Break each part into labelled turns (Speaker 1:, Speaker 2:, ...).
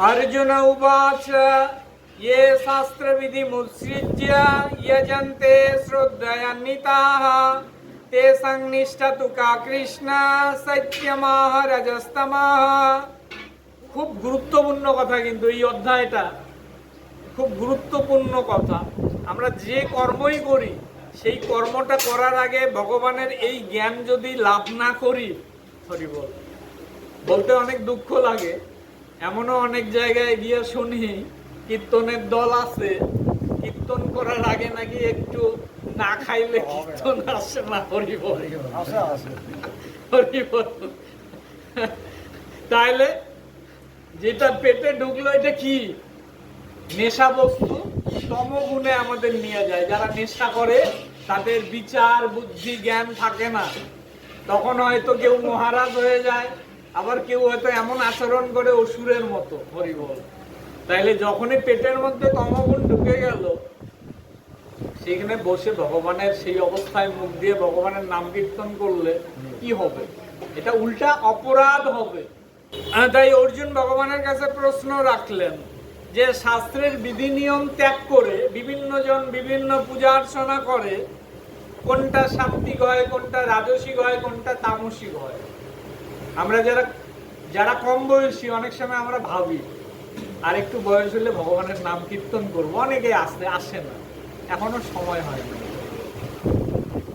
Speaker 1: అర్జున ఉవాచ ఏ శాస్త్రవిధి ముత్సృజ్య యజంతే శ్రద్ధయన్నితాః తే సంనిష్టతు కా কৃষ্ণ সত্যমাহ রজস্তমাহ খুব গুরুত্বপূর্ণ কথা কিন্তু এই অধ্যায়টা। খুব গুরুত্বপূর্ণ কথা। আমরা যে কর্মই করি, সেই কর্মটা করার আগে ভগবানের এই জ্ঞান যদি লাভ না করি সরি বল, বলতে অনেক দুঃখ লাগে। এমনও অনেক জায়গায় গিয়ে শুনি, কীর্তনের দল আছে। কীর্তন করার আগে নাকি একটু না খাইলে কীর্তন আসে না হরি তাইলে যেটা পেটে ঢুকলো এটা কি? নেশা বস্তু? সমগুণে আমাদের নিয়ে যায়। যারা নেশা করে, তাদের বিচার, বুদ্ধি, জ্ঞান থাকে না। তখন হয়তো কেউ মহারাজ হয়ে যায় আবার কেউ হয়তো এমন আচরণ করে অসুরের মতো হরি বল তাইলে যখনই পেটের মধ্যে তমগুণ ঢুকে গেল সেখানে বসে ভগবানের সেই অবস্থায় মুখ দিয়ে ভগবানের নাম কীর্তন করলে কি হবে? এটা উল্টা অপরাধ হবে। তাই অর্জুন ভগবানের কাছে প্রশ্ন রাখলেন যে শাস্ত্রের বিধি নিয়ম ত্যাগ করে বিভিন্ন জন বিভিন্ন পূজা অর্চনা করে কোনটা সাত্বিক হয়, কোনটা রাজসিক হয়, কোনটা তামসিক হয়? আমরা যারা যারা কম বয়সী, অনেক সময় আমরা ভাবি, আর একটু বয়স হলে ভগবানের নাম কীর্তন করব। অনেকে আসতে আসে না। এখনও সময় হয় না।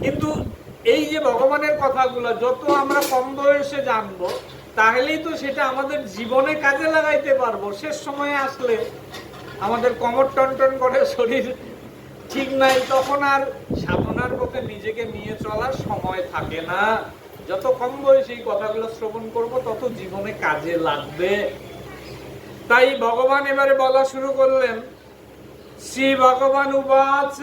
Speaker 1: কিন্তু এই যে ভগবানের কথাগুলো, যত আমরা কম বয়সে জানব, তাহলেই তো সেটা আমাদের জীবনে কাজে লাগাইতে পারব। শেষ সময়ে আসলে আমাদের কমর টনটন করে শরীর ঠিক নাই, তখন আর সাধনার পথে নিজেকে নিয়ে চলার সময় থাকে না। যত কম বয়সে এই কথাগুলো শ্রবণ করব, তত জীবনে কাজে লাগবে। তাই ভগবান এবারে বলা শুরু করলেন, শ্রী ভগবান উবাচ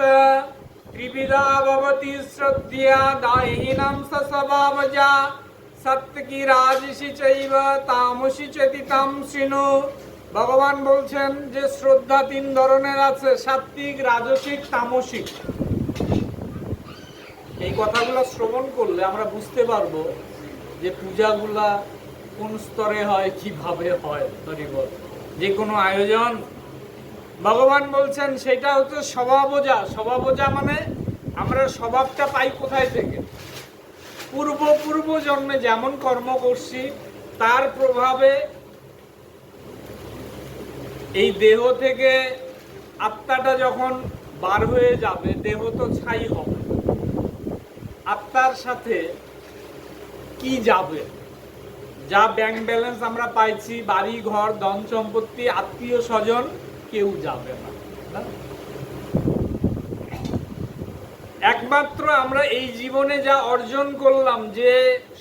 Speaker 1: রাজসি তামসি চতিতাম ভগবান বলছেন যে শ্রদ্ধা তিন ধরনের আছে সাত্বিক রাজসিক, তামসিক। এই কথাগুলো শ্রবণ করলে আমরা বুঝতে পারব যে পূজাগুলা কোন স্তরে হয়, কীভাবে হয় হরিবল যে কোনো আয়োজন। ভগবান বলছেন, সেটা হচ্ছে স্বভাবজা স্বভাবজা মানে আমরা স্বভাবটা পাই কোথায় থেকে? পূর্ব পূর্ব জন্মে যেমন কর্ম করছি, তার প্রভাবে এই দেহ থেকে আত্মাটা যখন বার হয়ে যাবে, দেহ তো ছাই হবে। আত্মার সাথে কি যাবে যা ব্যাংক ব্যালেন্স আমরা পাইছি, বাড়ি, ঘর, ধন সম্পত্তি, আত্মীয় স্বজন, কেউ যাবে না? একমাত্র আমরা এই জীবনে যা অর্জন করলাম, যে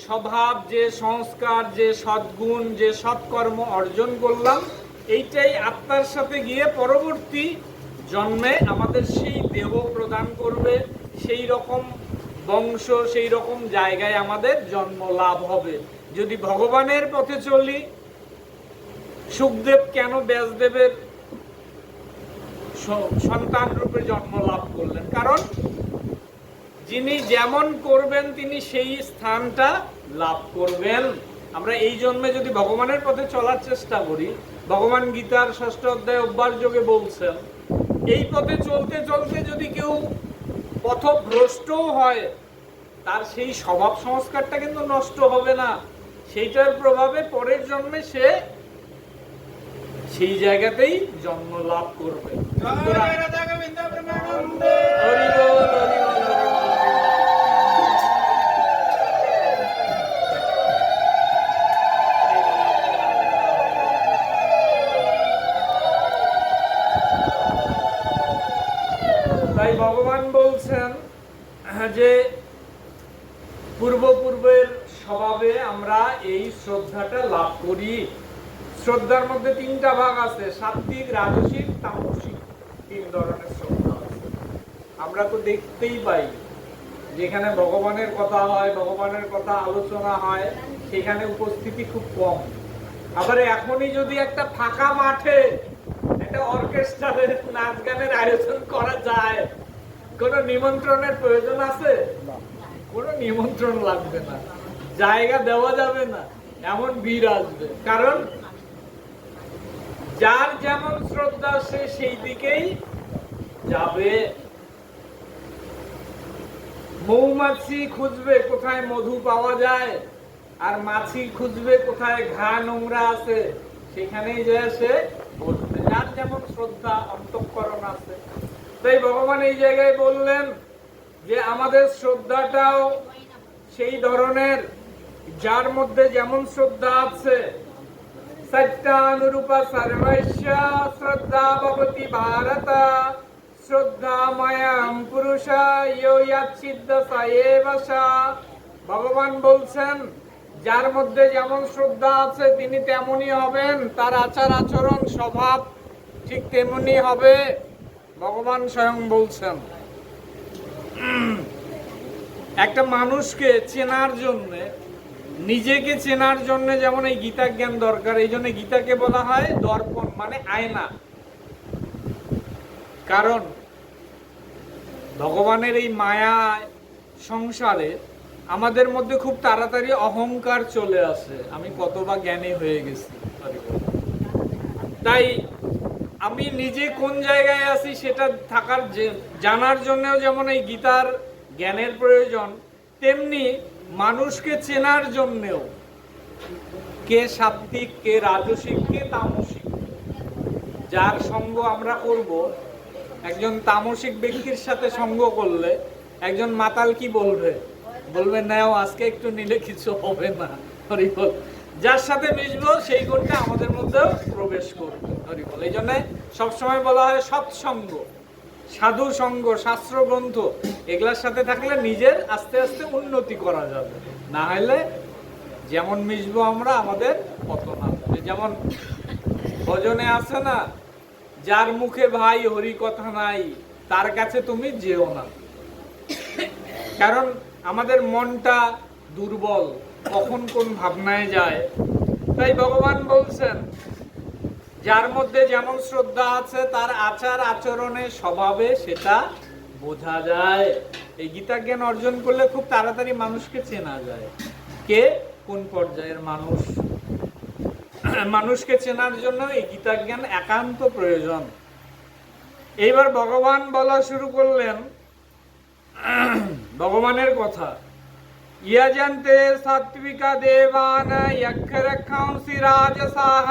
Speaker 1: স্বভাব, যে সংস্কার, যে সদ্গুণ, যে সৎকর্ম অর্জন করলাম, এইটাই আত্মার সাথে গিয়ে পরবর্তী জন্মে আমাদের সেই দেহ প্রদান করবে, সেই রকম বংশ সেই রকম জায়গায় আমাদের জন্ম লাভ হবে। যদি ভগবানের পথে চলি, সুখদেব কেন ব্যাসদেবের সন্তান রূপে জন্ম লাভ করলেন? কারণ যিনি যেমন করবেন, তিনি সেই স্থানটা লাভ করবেন। আমরা এই জন্মে যদি ভগবানের পথে চলার চেষ্টা করি, ভগবান গীতার ষষ্ঠ অধ্যায় অভ্যাস যোগে বলছেন, এই পথে চলতে চলতে যদি কেউ পথভ্রষ্টও হয় তার সেই স্বভাব সংস্কারটা কিন্তু নষ্ট হবে না। সেইটার প্রভাবে পরের জন্মে সে সেই জায়গাতেই জন্ম লাভ করবে ভগবান বলছেন যে পূর্বপূর্বের স্বভাবে আমরা এই শ্রদ্ধাটা লাভ করি। শ্রদ্ধার মধ্যে তিনটা ভাগ আছে, সাত্বিক, রাজসিক, তামসিক। তিন ধরনের শ্রদ্ধা আছে। আমরা তো দেখতেই পাই, যেখানে ভগবানের কথা হয়, ভগবানের কথা আলোচনা হয়, সেখানে উপস্থিতি খুব কম। আবার এখনই যদি একটা ফাঁকা মাঠে একটা অর্কেস্ট্রারের নাচ গানের আয়োজন করা যায় কোনো নিমন্ত্রণের প্রয়োজন আছে? কোনো নিমন্ত্রণ লাগবে না। জায়গা দেওয়া যাবে না। এমন ভিড় আসবে। কারণ যার যেমন শ্রদ্ধা সে সেই দিকেই যাবে। মৌমাছি খুঁজবে কোথায় মধু পাওয়া যায় আর মাছি খুঁজবে কোথায় ঘা নোংরা আছে সেখানেই যায় সে বসবে। যার যেমন শ্রদ্ধা অন্তঃকরণ আছে। তাই ভগবান এই জায়গায় বললেন যে আমাদের শ্রদ্ধাটাও সেই ধরনের, যার মধ্যে যেমন শ্রদ্ধা আছে। সত্যানুরূপ সর্বস্য শ্রদ্ধা ভবতি ভারত পুরুষ স এব সা। ভগবান বলছেন, যার মধ্যে যেমন শ্রদ্ধা আছে, তিনি তেমনই হবেন। তার আচার আচরণ স্বভাব ঠিক তেমনি হবে। ভগবান স্বয়ং বলছেন, একটা মানুষকে চেনার জন্য, নিজেকে চেনার জন্য যেমন এই গীতা জ্ঞান দরকার, এই জন্য গীতাকে বলা হয় দর্পণ মানে আয়না। কারণ ভগবানের এই মায়া সংসারে আমাদের মধ্যে খুব তাড়াতাড়ি অহংকার চলে আসে। আমি কতবা জ্ঞানী হয়ে গেছি তাই আমি নিজে কোন জায়গায় আছি সেটা থাকার জানার জন্যও যেমন এই গীতার জ্ঞানের প্রয়োজন, তেমনি মানুষকে চেনার জন্যেও। কে সাত্বিক, কে রাজসিক, কে তামসিক। যার সঙ্গ আমরা করব, একজন তামসিক ব্যক্তির সাথে সঙ্গ করলে একজন মাতাল কি বলবে? বলবে, নাও, আজকে একটু নিলে কিছু হবে না। যার সাথে মিশবো, সেই গুণটা আমাদের মধ্যেও প্রবেশ করবে। এই জন্য সবসময় বলা হয় সৎসঙ্গ। সাধু সঙ্গ, শাস্ত্র গ্রন্থ, এগুলার সাথে থাকলে নিজের আস্তে আস্তে উন্নতি করা যাবে। না হলে যেমন মিশবো আমরা, আমাদের পতন আসবে যেমন ভজনে আছে না, যার মুখে ভাই হরি কথা নাই, তার কাছে তুমি যেও না। কারণ আমাদের মনটা দুর্বল। কখন কোন ভাবনায় যায়। তাই ভগবান বলছেন, যার মধ্যে যেমন শ্রদ্ধা আছে, তার আচার আচরণে স্বভাবে সেটা বোঝা যায়। এই গীতা জ্ঞান অর্জন করলে খুব তাড়াতাড়ি মানুষকে চেনা যায়। কে? কোন পর্যায়ের মানুষ? মানুষকে চেনার জন্য এই গীতা জ্ঞান একান্ত প্রয়োজন। এইবার ভগবান বলা শুরু করলেন, ভগবানের কথা। यजन्ते सात्विका देवान यक्षरक्षांसि राजसाः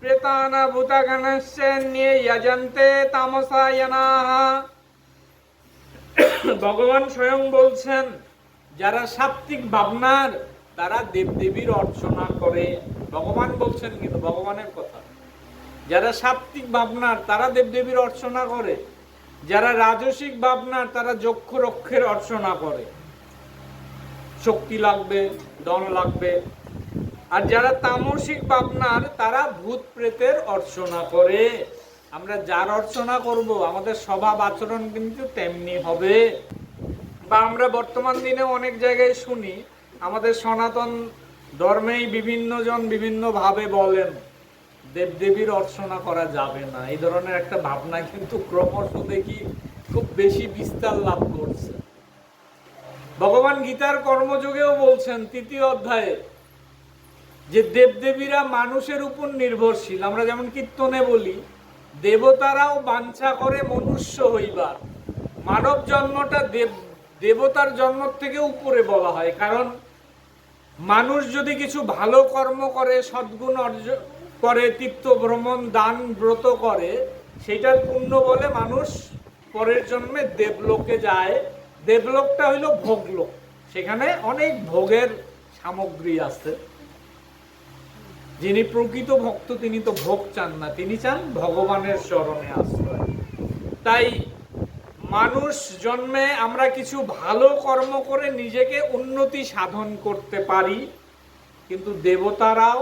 Speaker 1: प्रेतान भूतगणश्चन्ये यजन्ते তামসায়নাः ভগবান স্বয়ং বলছেন যারা সাত্বিক ভাবনার তারা দেবদেবীর অর্চনা করে ভগবান বলছেন কিন্তু ভগবানের কথা যারা সাত্বিক ভাবনার তারা দেবদেবীর অর্চনা করে যারা রাজসিক ভাবনার তারা যক্ষ রক্ষের অর্চনা করে শক্তি লাগবে দন লাগবে। আর যারা তামসিক ভাবনার তারা ভূত প্রেতের অর্চনা করে। আমরা যার অর্চনা করব, আমাদের স্বভাব আচরণ কিন্তু তেমনি হবে। বা আমরা বর্তমান দিনে অনেক জায়গায় শুনি, আমাদের সনাতন ধর্মেই বিভিন্ন জন বিভিন্ন ভাবে বলেন, দেবদেবীর অর্চনা করা যাবে না। এই ধরনের একটা ভাবনা কিন্তু ক্রমশ দেখি খুব বেশি বিস্তার লাভ করছে। ভগবান গীতার কর্মযোগেও বলছেন, তৃতীয় অধ্যায়ে, যে দেবদেবীরা মানুষের উপর নির্ভরশীল, আমরা যেমন কীর্তনে বলি, দেবতারাও বাঞ্ছা করে মনুষ্য হইবার। মানব জন্মটা দেব, দেবতার জন্ম থেকে উপরে বলা হয়, কারণ মানুষ যদি কিছু ভালো কর্ম করে, সদ্গুণ অর্জন করে তীর্থ ভ্রমণ, দান, ব্রত করে, সেটার পুণ্য বলে মানুষ পরের জন্মে দেবলোকে যায়। দেবলোকটা হইল ভোগলোক। সেখানে অনেক ভোগের সামগ্রী আছে। যিনি প্রকৃত ভক্ত, তিনি তো ভোগ চান না, তিনি চান ভগবানের চরণে আশ্রয়। তাই মানুষ জন্মে আমরা কিছু ভালো কর্ম করে নিজেকে উন্নতি সাধন করতে পারি, কিন্তু দেবতারাও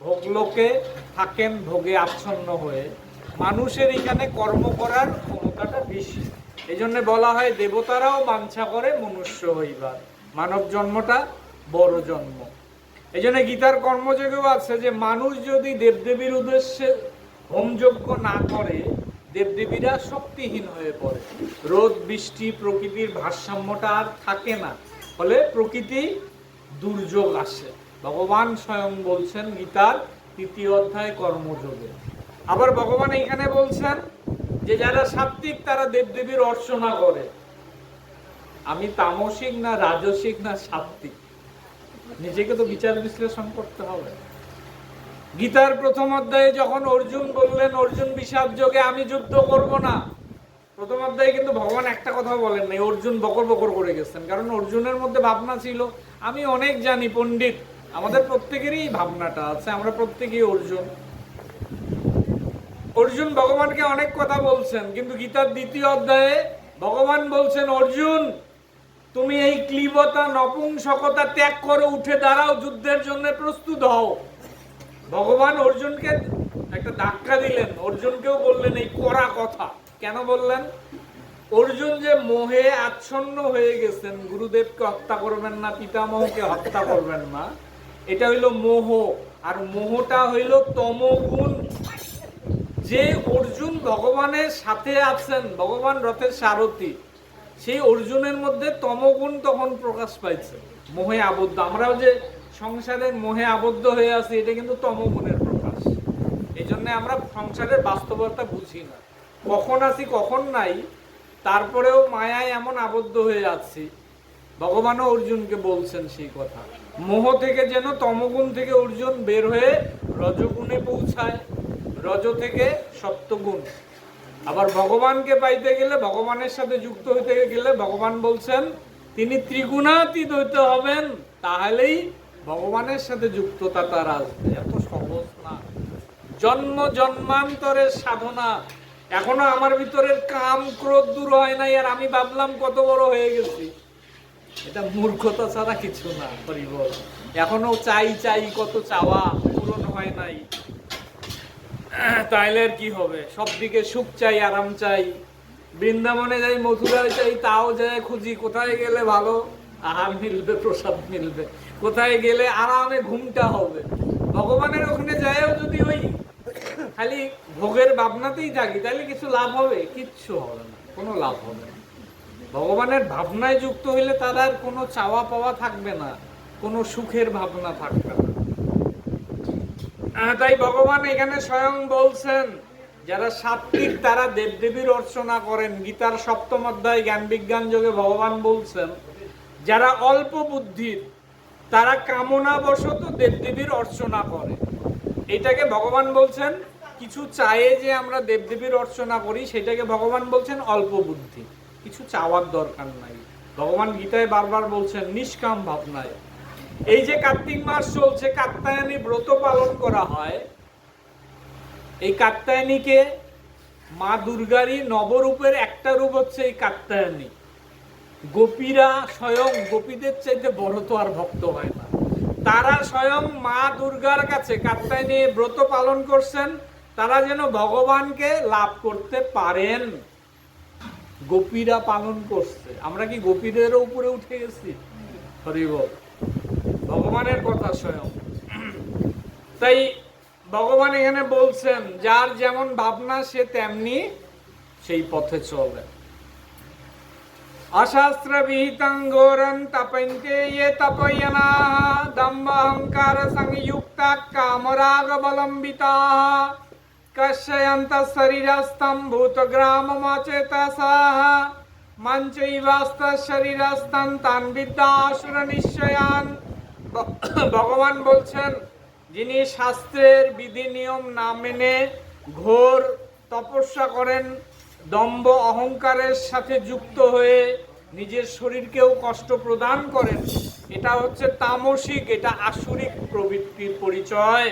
Speaker 1: ভোগলোকে থাকেন, ভোগে আচ্ছন্ন হয়ে। মানুষের এখানে কর্ম করার ক্ষমতাটা বেশি। এই জন্য বলা হয় দেবতারাও বাঞ্ছা করে মনুষ্য হইবার। মানব জন্মটা বড় জন্ম। এই জন্য গীতার কর্মযোগেও আছে যে, মানুষ যদি দেবদেবীর উদ্দেশ্যে হোমযজ্ঞ না করে, দেবদেবীরা শক্তিহীন হয়ে পড়ে। রোদ, বৃষ্টি প্রকৃতির ভারসাম্যটা আর থাকে না। ফলে প্রকৃতি দুর্যোগ আসে। ভগবান স্বয়ং বলছেন গীতার তৃতীয় অধ্যায় কর্মযোগে। আবার ভগবান এখানে বলছেন যে যারা সাত্বিক তারা দেবদেবীর অর্চনা করে। আমি তামসিক না রাজসিক না সাত্বিক নিজেকে তো বিচার বিশ্লেষণ করতে হবে। গীতার প্রথম অধ্যায়ে যখন অর্জুন বললেন, অর্জুন বিষাদ যোগে আমি যুদ্ধ করব না। প্রথম অধ্যায়ে কিন্তু ভগবান একটা কথা বলেন নাই, অর্জুন বকর বকর করে গেছেন। কারণ অর্জুনের মধ্যে ভাবনা ছিল। আমি অনেক জানি, পণ্ডিত। আমাদের প্রত্যেকেরই ভাবনাটা আছে, আমরা প্রত্যেকেই অর্জুন। অর্জুন ভগবানকে অনেক কথা বলছেন, কিন্তু গীতার দ্বিতীয় অধ্যায়ে ভগবান বলছেন, অর্জুন, তুমি এই ক্লিবতা, নপুংসকতা ত্যাগ করো, উঠে দাঁড়াও, যুদ্ধের জন্য প্রস্তুত হও। ভগবান অর্জুনকে একটা ধাক্কা দিলেন, অর্জুনকেও বললেন, এই কড়া কথা। কেন বললেন? অর্জুন যে মোহে আচ্ছন্ন হয়ে গেছেন, গুরুদেবকে হত্যা করবেন না, পিতামহকে হত্যা করবেন না, এটা হইল মোহ, আর মোহটা হইল তমগুণ। যে অর্জুন ভগবানের সাথে আছেন, ভগবান রথের সারথী, সেই অর্জুনের মধ্যে তমগুণ তখন প্রকাশ পাইছে। মোহে আবদ্ধ। আমরাও যে সংসারের মোহে আবদ্ধ হয়ে আছি, এটা কিন্তু তমগুণের প্রকাশ। এই জন্য আমরা সংসারের বাস্তবতা বুঝি না। কখন আছি, কখন নাই, তারপরেও মায়ায় এমন আবদ্ধ হয়ে আছি, ভগবানও অর্জুনকে বলছেন সেই কথা। মোহ থেকে যেন তমগুণ থেকে অর্জুন বের হয়ে রজগুণে পৌঁছায়। রজ থেকে সপ্তগুণ। আবার ভগবানকে পাইতে গেলে ভগবানের সাথে যুক্ত হইতে গেলে ভগবান বলছেন, তিনি ত্রিগুণাতীত হইতে হবেন, তাহলেই ভগবানের সাথে যুক্ততা তার আসবে। এত সহজ না। জন্ম জন্মান্তরের সাধনা। এখনও আমার ভিতরের কাম ক্রোধ দূর হয় নাই, আর আমি ভাবলাম কত বড় হয়ে গেছি। এটা মূর্খতা ছাড়া কিছু না হরিবল এখনও চাই চাই, কত চাওয়া পূরণ হয় নাই। তাইলে আর কি হবে? সব দিকে সুখ চাই, আরাম চাই। বৃন্দাবনে যাই, মথুরায় চাই তাও যায় খুঁজি, কোথায় গেলে ভালো? আহার মিলবে, প্রসাদ মিলবে। কোথায় গেলে আরামে ঘুমটা হবে? ভগবানের ওখানে যায়ও যদি ওই খালি ভোগের ভাবনাতেই থাকি তাহলে কিছু লাভ হবে? কিচ্ছু হবে না, কোনো লাভ হবে না। ভগবানের ভাবনায় যুক্ত হইলে তার আর কোনো চাওয়া পাওয়া থাকবে না, কোনো সুখের ভাবনা থাকবে না। তাই ভগবান এখানে স্বয়ং বলছেন, যারা সাত্বিক, তারা দেবদেবীর অর্চনা করেন। গীতার সপ্তম অধ্যায় জ্ঞান বিজ্ঞান যোগে ভগবান বলছেন, যারা অল্প বুদ্ধির, তারা কামনা বশত দেবদেবীর অর্চনা করে। এটাকে ভগবান বলছেন, কিছু চায়ে যে আমরা দেবদেবীর অর্চনা করি, সেটাকে ভগবান বলছেন অল্প বুদ্ধি। কিছু চাওয়ার দরকার নাই। ভগবান গীতায় বারবার বলছেন, নিষ্কাম ভাবনায়। এই যে কার্তিক মাস চলছে কাত্তায়নী ব্রত পালন করা হয়। এই কাত্তায়নীকে মা দুর্গারই নবরূপের একটা রূপ হচ্ছে এই কাত্তায়নী গোপীরা স্বয়ং, গোপীদের চাইতে বড় তো আর ভক্ত হয় না। তারা স্বয়ং মা দুর্গার কাছে কাত্তায়নী ব্রত পালন করছেন, তারা যেন ভগবানকে লাভ করতে পারেন। গোপীরা পালন করছে। আমরা কি গোপীদেরও উপরে উঠে গেছি? হরিব ভগবানের কথা স্বয়ং। তাই ভগবান এখানে বলছেন, যার যেমন ভাবনা সে তেমনি সেই পথে চলে। অশাস্ত্র বিহিতং ঘোরন তপন্তে ये তপয়না দম্ভ অহংকার সংযুক্ত কামরাগ বলম্বিতাः কশ্যয়ন্ত শরীরস্থম ভূতগ্রামমাচেতসাः। মঞ্চৈবাস্ত শরীরস্থম তান বিদ্যাসুর নিশ্চয়ান ভ- ভগবান বলছেন, যিনি শাস্ত্রের বিধি নিয়ম না মেনে ঘোর তপস্যা করেন দম্ব অহংকারের সাথে যুক্ত হয়ে নিজের শরীরকেও কষ্ট প্রদান করেন, এটা হচ্ছে তামসিক, এটা আসুরিক প্রবৃত্তির পরিচয়।